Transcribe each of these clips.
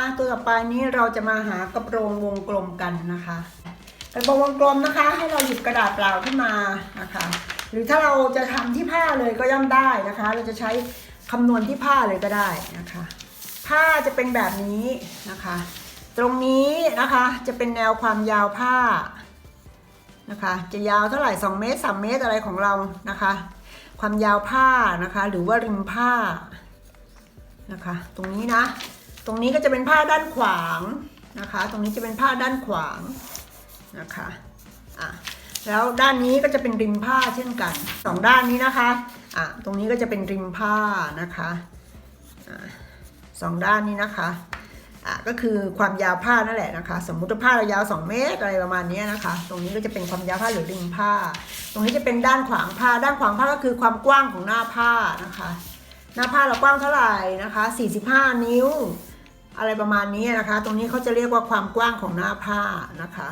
ะตัวต่อไปนี้เราจะมาหากระโปรงวงกลมกันนะคะ กระโปรงวงกลมนะคะ ให้เราหยิบกระดาษเปล่าขึ้นมานะคะ หรือถ้าเราจะทำที่ผ้าเลยก็ย่อมได้นะคะ เราจะใช้คำนวณที่ผ้าเลยก็ได้นะคะ ผ้าจะเป็นแบบนี้นะคะ ตรงนี้นะคะจะเป็นแนวความยาวผ้านะคะ จะยาวเท่าไหร่2เมตร3เมตรอะไรของเรานะคะ ความยาวผ้านะคะ หรือว่าริมผ้านะคะ ตรงนี้นะ ตรงนี้ก็จะเป็นผ้าด้านขวางนะคะ ตรงนี้จะเป็นผ้าด้านขวางนะคะอะแล้วด้านนี้ก็จะเป็นริมผ้าเช่นกันสองด้านนี้นะคะอะตรงนี้ก็จะเป็นริมผ้านะคะอะสองด้านนี้นะคะอะก็คือความยาวผ้านั่นแหละนะคะ สมมุติว่าผ้าเรายาว 2 เมตรอะไรประมาณนี้นะคะ ตรงนี้ก็จะเป็นความยาวผ้าหรือริมผ้า ตรงนี้จะเป็นด้านขวางผ้า ด้านขวางผ้าก็คือความกว้างของหน้าผ้านะคะ หน้าผ้าเรากว้างเท่าไหร่นะคะ 45 นิ้ว อะไรประมาณนี้นะคะ ตรงนี้เขาจะเรียกว่าความกว้างของหน้าผ้านะคะ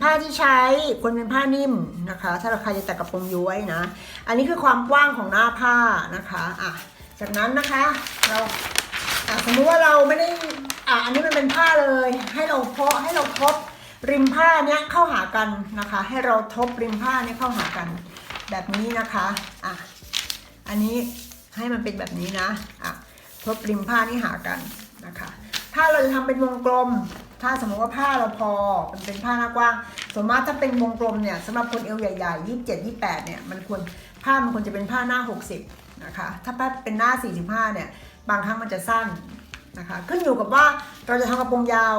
ผ้าที่ใช้ควรเป็นผ้านิ่มนะคะ ถ้าเราใครจะแตัดกระโปรงย้วยนะ อันนี้คือความกว้างของหน้าผ้านะคะอะจากนั้นนะคะเราอะสมมติว่าเราไม่ได้อะอันนี้มันเป็นผ้าเลย ให้เราเพาะให้เราทบริมผ้าเนี้ยเข้าหากันนะคะ ให้เราทบริมผ้าเนี้ยเข้าหากันแบบนี้นะคะอะอันนี้ ให้มันเป็นแบบนี้นะอะทบริมผ้านี่หากันนะคะ ถ้าเราจะทำเป็นวงกลม ถ้าสมมติว่าผ้าเราพอมันเป็นผ้าหน้ากว้างส่วนมากถ้าเป็นวงกลมเนี่ยสำหรับคนเอวใหญ่ๆ27 28เนี่ยมันควรผ้ามันควรจะเป็นผ้าหน้า60นะคะถ้าเป็นหน้า45เนี่ยบางครั้งมันจะสั้นนะคะขึ้นอยู่กับว่าเราจะทำกระโปรงยาว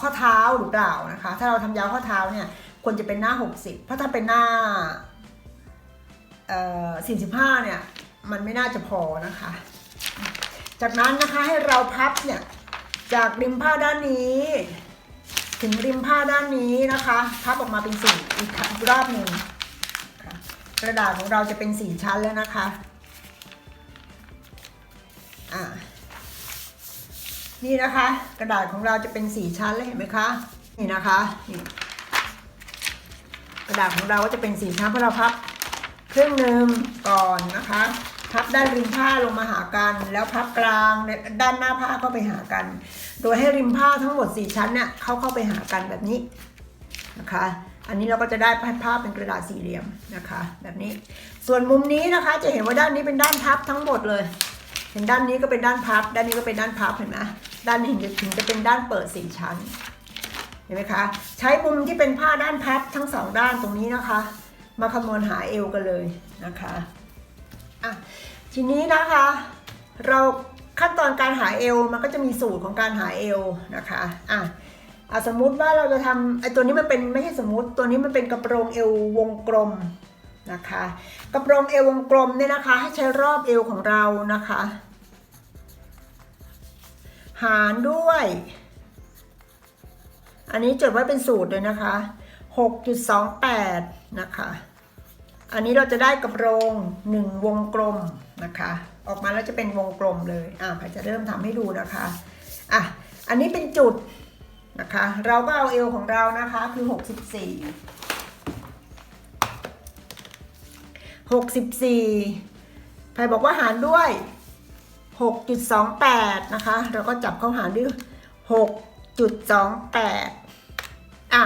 ข้อเท้าหรือเปล่านะคะ ถ้าเราทำยาวข้อเท้าเนี่ยควรจะเป็นหน้า 60 เพราะถ้าเป็นหน้าเอ่อ45เนี่ย มันไม่น่าจะพอนะคะ จากนั้นนะคะให้เราพับเนี่ยจากริมผ้าด้านนี้ ถึงริมผ้าด้านนี้นะคะพับออกมาเป็นสี่อีกรอบหนึ่งกระดาษของเราจะเป็นสี่ชั้นแล้วนะคะอ่านี่นะคะ กระดาษของเราจะเป็นสี่ชั้นแล้วเห็นไหมคะนี่นะคะนี่กระดาษของเราก็จะเป็นสี่ชั้นเพราะเราพับครึ่งหนึ่งก่อนนะคะ พับด้านริมผ้าลงมาหากัน แล้วพับกลางด้านหน้าผ้าเข้าไปหากัน โดยให้ริมผ้าทั้งหมด 4 ชั้นเนี่ยเข้าเข้าไปหากันแบบนี้นะคะ อันนี้เราก็จะได้ผ้าเป็นกระดาษสี่เหลี่ยมนะคะ แบบนี้ ส่วนมุมนี้นะคะจะเห็นว่าด้านนี้เป็นด้านพับทั้งหมดเลย เห็นด้านนี้ก็เป็นด้านพับ ด้านนี้ก็เป็นด้านพับเห็นไหมด้านนี้ถึงจะถึงจะเป็นด้านเปิดสี่ชั้นเห็นไหมคะ ใช้มุมที่เป็นผ้าด้านพับทั้งสองด้านตรงนี้นะคะ มาคำนวณหาเอวกันเลยนะคะ อะทีนี้นะคะ เราขั้นตอนการหาเอวมันก็จะมีสูตรของการหาเอวนะคะอะอะสมมุติว่าเราจะทำไอตัวนี้มันเป็นไม่ใช่สมมติตัวนี้มันเป็นกระโปรงเอววงกลมนะคะกระโปรงเอววงกลมเนี่ยนะคะ ให้ใช้รอบเอวของเรานะคะ หารด้วย อันนี้จดไว้เป็นสูตรเลยนะคะ 6.28 นะคะ อันนี้เราจะได้กระโปรง1วงกลมนะคะ ออกมาแล้วจะเป็นวงกลมเลยอ่าใครจะเริ่มทำให้ดูนะคะอะอันนี้เป็นจุดนะคะ เราก็เอาเอวของเรานะคะคือ 64 64ใครบอกว่าหารด้วย 6.28 นะคะ เราก็จับเข้าหารด้วย 6.28 อะ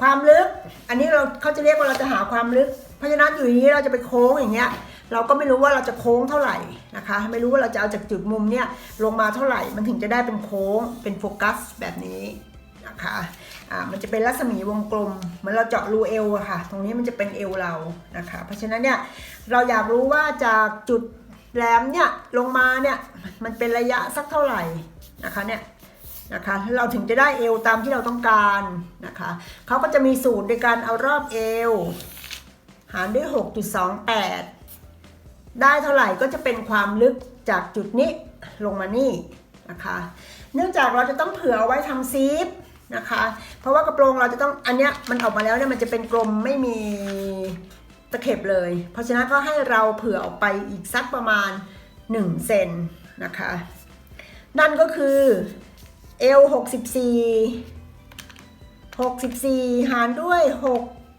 ความลึก อันนี้เราเขาจะเรียกว่าเราจะหาความลึก เพราะฉะนั้นอยู่อย่างนี้เราจะไปโค้งอย่างเงี้ยเราก็ไม่รู้ว่าเราจะโค้งเท่าไหร่นะคะ ไม่รู้ว่าเราจะเอาจากจุดมุมเนี่ยลงมาเท่าไหร่ มันถึงจะได้เป็นโค้งเป็นโฟกัสแบบนี้นะคะอ่ามันจะเป็นรัศมีวงกลมเหมือนเราเจาะรูเอวอะค่ะ ตรงนี้มันจะเป็นเอวเรานะคะ เพราะฉะนั้นเนี่ยเราอยากรู้ว่าจากจุดแหลมเนี่ยลงมาเนี่ยมันเป็นระยะสักเท่าไหร่นะคะเนี่ยนะคะเราถึงจะได้เอวตามที่เราต้องการนะคะเขาก็จะมีสูตรในการเอารอบเอว หารด้วย 6.28 ได้เท่าไหร่ก็จะเป็นความลึกจากจุดนี้ลงมานี่นะคะ เนื่องจากเราจะต้องเผื่อเอาไว้ทำซีฟนะคะ เพราะว่ากระโปรงเราจะต้องอันเนี้ยมันออกมาแล้วเนี่ยมันจะเป็นกลมไม่มีตะเข็บเลย เพราะฉะนั้นก็ให้เราเผื่อออกไปอีกสักประมาณ 1 เซนนะคะ นั่นก็คือเอล64 64 หารด้วย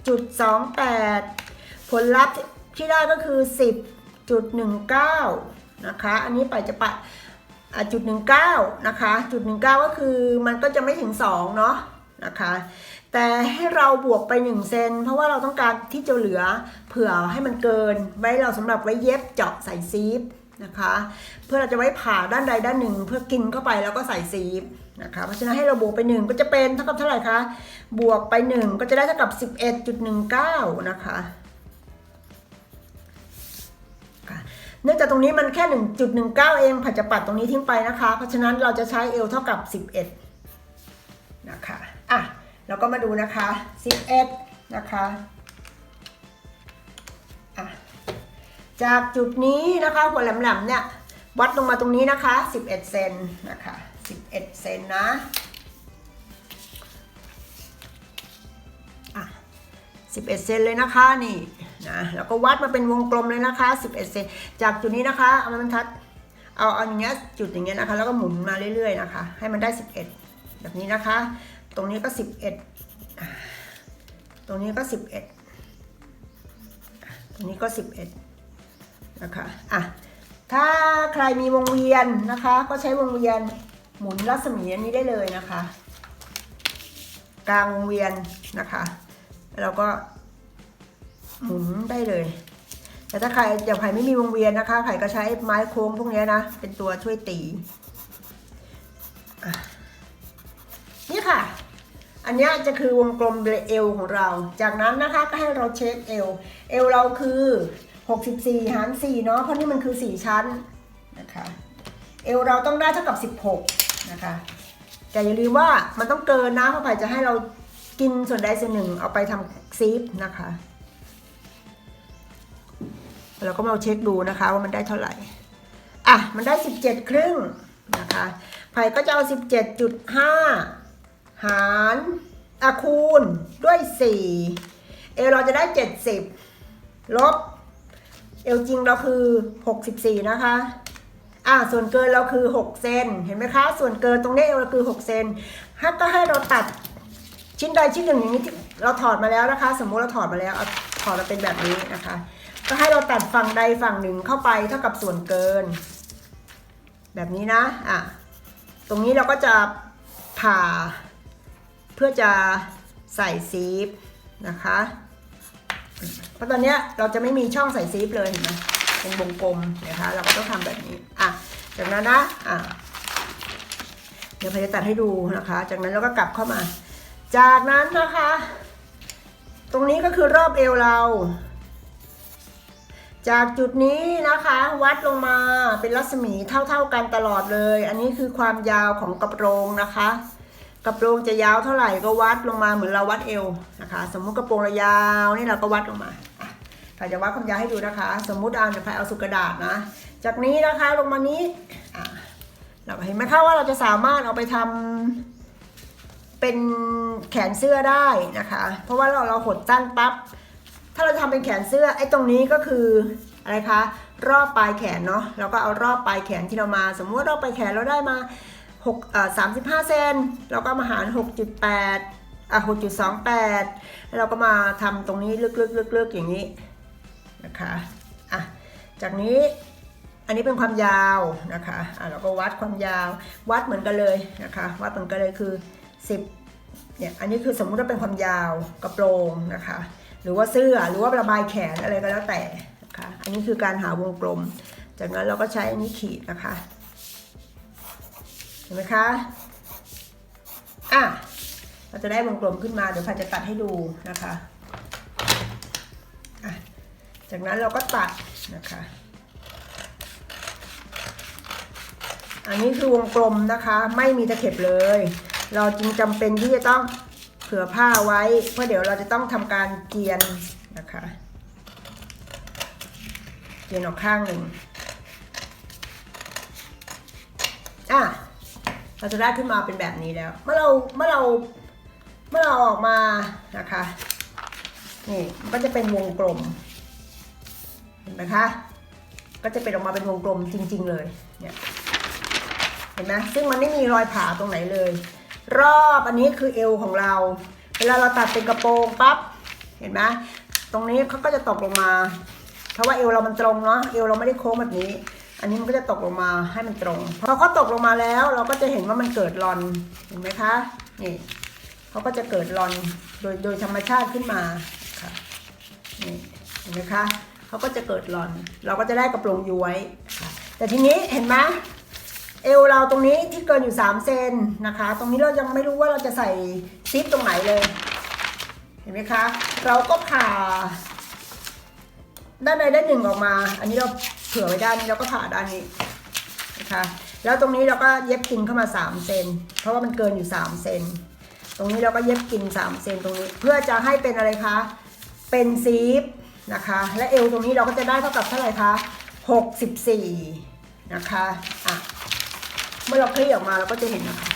6.28 ผลลัพธ์ที่ได้ก็คือ 10.19 นะคะ อันนี้ไปจะปะจุดหนึ่งเก้านะคะจุดหนึ่งเก้าก็คือมันก็จะไม่ถึงสองเนาะนะคะแต่ให้เราบวกไป1เซนเพราะว่าเราต้องการที่จะเหลือเผื่อให้มันเกิน ไว้เราสำหรับไว้เย็บเจาะใส่ซีฟนะคะ เพื่อเราจะไว้ผ่าด้านใดด้านหนึ่ง เพื่อกินเข้าไปแล้วก็ใส่ซีฟนะคะเพราะฉะนั้นให้เราบวกไป 1 ก็จะเป็นเท่ากับเท่าไหร่คะบวกไป 1 ก็จะได้เท่ากับ 11.19 นะคะ เนื่องจากตรงนี้มันแค่ 1.19 เองผัดจะปัดตรงนี้ทิ้งไปนะคะ เพราะฉะนั้นเราจะใช้ L เท่ากับ 11 นะคะ อะ เราก็มาดูนะคะ 11 นะคะ อะ จากจุดนี้นะคะ หัวแหลมๆเนี่ย วัดลงมาตรงนี้นะคะ 11 เซนนะคะ 11 เซนนะอะ11 เซนเลยนะคะนี่ นะแล้วก็วัดมาเป็นวงกลมเลยนะคะ 11เซนจากจุดนี้นะคะเอามันทัดเอาเอาอย่างเงี้ยจุดอย่างเงี้ยนะคะ แล้วก็หมุนมาเรื่อยๆนะคะ ให้มันได้ 11 แบบนี้นะคะ ตรงนี้ก็ 11 ตรงนี้ก็ 11 ตรงนี้ก็ 11 นะคะอะถ้าใครมีวงเวียนนะคะ ก็ใช้วงเวียนหมุนรัศมีอันนี้ได้เลยนะคะ กลางวงเวียนนะคะ แล้วก็ หมุนได้เลย แต่ถ้าใครอย่างไผ่ไม่มีวงเวียนนะคะไผ่ก็ใช้ไม้โค้งพวกนี้นะ เป็นตัวช่วยตี นี่ค่ะ อันนี้จะคือวงกลมเอวของเรา จากนั้นนะคะก็ให้เราเช็คเอว เอวเราคือ 64 หาร 4 เนาะ เพราะนี่มันคือ 4 ชั้นนะคะ เอวเราต้องได้เท่ากับ 16 นะคะแต่อย่าลืมว่ามันต้องเกินนะเพราะไผ่จะให้เรากินส่วนใดส่วนหนึ่งเอาไปทำซีฟนะคะ เราก็มาเช็คดูนะคะว่ามันได้เท่าไหร่ อะ มันได้ 17 ครึ่งนะคะไผ่ก็จะเอา 17.5 หารอะคูณด้วย 4 เอเราจะได้ 70 ลบ เอลจริงเราคือ 64 นะคะอ่าส่วนเกินเราคือ 6 เซนเห็นไหมคะ ส่วนเกินตรงนี้เราคือ 6 เซนถ้าก็ให้เราตัดชิ้นใดชิ้นหนึ่งอย่างนี้ที่เราถอดมาแล้วนะคะ สมมุติเราถอดมาแล้วเอาถอดมาเป็นแบบนี้นะคะ ก็ให้เราตัดฝั่งใดฝั่งหนึ่งเข้าไปเท่ากับส่วนเกิน แบบนี้นะอะตรงนี้เราก็จะผ่า เพื่อจะใส่ซีฟนะคะ เพราะตอนนี้เราจะไม่มีช่องใส่ซีฟเลยเห็นไหมเป็นวงกลมนะคะ เราก็ต้องทำแบบนี้อะจากนั้นนะอะเดี๋ยวพยจะตัดให้ดูนะคะ จากนั้นเราก็กลับเข้ามา จากนั้นนะคะ ตรงนี้ก็คือรอบเอวเรา จากจุดนี้นะคะวัดลงมาเป็นรัศมีเท่าๆกันตลอดเลย อันนี้คือความยาวของกระโปรงนะคะ กระโปรงจะยาวเท่าไหร่ก็วัดลงมาเหมือนเราวัดเอวนะคะ สมมุติกระโปรงเรายาวนี่เราก็วัดลงมาอะจะวัดความยาวให้ดูนะคะ สมมุติเอาเนี่ยเอาสุกระดาษนะ จากนี้นะคะลงมานี้เราเห็นไหมคะว่าเราจะสามารถเอาไปทำเป็นแขนเสื้อได้นะคะ เพราะว่าเราเราหดตั้นปั๊บ ถ้าเราจะทำเป็นแขนเสื้อไอ้ตรงนี้ก็คืออะไรคะ รอบปลายแขนเนาะเราก็เอารอบปลายแขนที่เรามา สมมติว่ารอบปลายแขนเราได้มา6เอ่อ35 เซนเราก็มาหาร 6.8อะ6.28แล้วเราก็มาทำตรงนี้ลึกๆๆๆอย่างนี้นะคะอะจากนี้อันนี้เป็นความยาวนะคะอะเราก็วัดความยาววัดเหมือนกันเลยนะคะวัดเหมือนกันเลยคือ 10เนี่ยอันนี้คือสมมุติว่าเป็นความยาวกระโปรงนะคะ หรือว่าเสื้อหรือว่าระบายแขนอะไรก็แล้วแต่นะคะอันนี้คือการหาวงกลม จากนั้นเราก็ใช้อันนี้ขีดนะคะเห็นไหมคะอะเราจะได้วงกลมขึ้นมาเดี๋ยวพาจะตัดให้ดูนะคะอะจากนั้นเราก็ตัดนะคะอันนี้คือวงกลมนะคะ ไม่มีตะเข็บเลย เราจึงจำเป็นที่จะต้อง ผื่อผ้าไว้ เพราะเดี๋ยวเราจะต้องทำการเกียนนะคะเกียนออกข้างหนึ่งอะเราจะได้ขึ้นมาเป็นแบบนี้แล้ว เมื่อเราเมื่อเราเมื่อเราออกมานะคะนี่มันก็จะเป็นวงกลมเห็นไหมคะก็จะเป็นออกมาเป็นวงกลมจริง ๆ เลยเนี่ยเห็นไหมซึ่งมันไม่มีรอยผ่าตรงไหนเลย รอบอันนี้คือเอวของเรา เวลาเราตัดเป็นกระโปรงปั๊บเห็นไหมตรงนี้เขาก็จะตกลงมา เพราะว่าเอวเรามันตรงเนาะเอวเราไม่ได้โค้งแบบนี้ อันนี้มันก็จะตกลงมาให้มันตรงพอเขาตกลงมาแล้ว เราก็จะเห็นว่ามันเกิดรอนเห็นไหมคะนี่เขาก็จะเกิดรอนโดยโดยธรรมชาติขึ้นมาค่ะนี่เห็นไหมคะเขาก็จะเกิดรอน เราก็จะได้กระโปรงย้วยแต่ทีนี้เห็นไหม เอวเราตรงนี้ที่เกินอยู่3เซนนะคะ ตรงนี้เรายังไม่รู้ว่าเราจะใส่ซิปตรงไหนเลย เห็นไหมคะ เราก็ผ่า ด้านในด้านหนึ่งออกมา อันนี้เราเผื่อไว้ด้านนี้เราก็ผ่าด้านนี้นะคะ แล้วตรงนี้เราก็เย็บกินเข้ามา3เซนเพราะว่ามันเกินอยู่3เซนตรงนี้เราก็เย็บกิน3เซนตรงนี้ เพื่อจะให้เป็นอะไรคะ เป็นซีฟนะคะ และเอวตรงนี้เราก็จะได้เท่ากับเท่าไหร่คะ64นะคะอะ เมื่อเราคลี่ออกมาเราก็จะเห็นนะคะ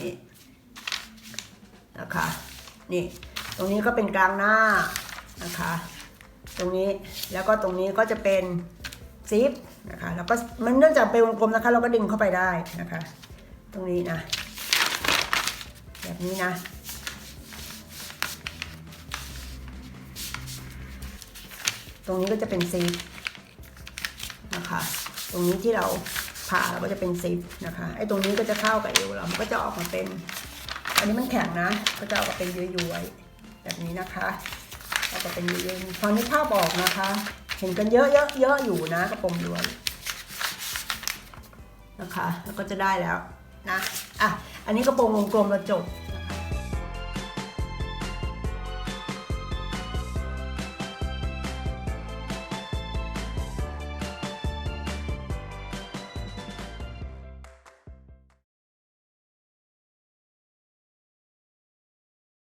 นี่นะคะนี่ ตรงนี้ก็เป็นกลางหน้านะคะ ตรงนี้แล้วก็ตรงนี้ก็จะเป็นซิปนะคะแล้วก็มันเนื่องจากเป็นวงกลมนะคะ เราก็ดึงเข้าไปได้นะคะ ตรงนี้นะ แบบนี้นะตรงนี้ก็จะเป็นซิปนะคะ ตรงนี้ที่เราผ่าเราก็จะเป็นซิปนะคะไอ้ตรงนี้ก็จะเข้ากับเอวเรามันก็จะออกมาเป็น อันนี้มันแข็งนะ ก็จะออกมาเป็นย้วยๆแบบนี้นะคะออกมาเป็นย้วยๆพอนี้ภาพออกนะคะ เห็นกันเยอะๆเยอะอยู่นะกระโปรงย้วยนะคะ แล้วก็จะได้แล้วนะอะอันนี้กระโปรงวงกลมเราจบ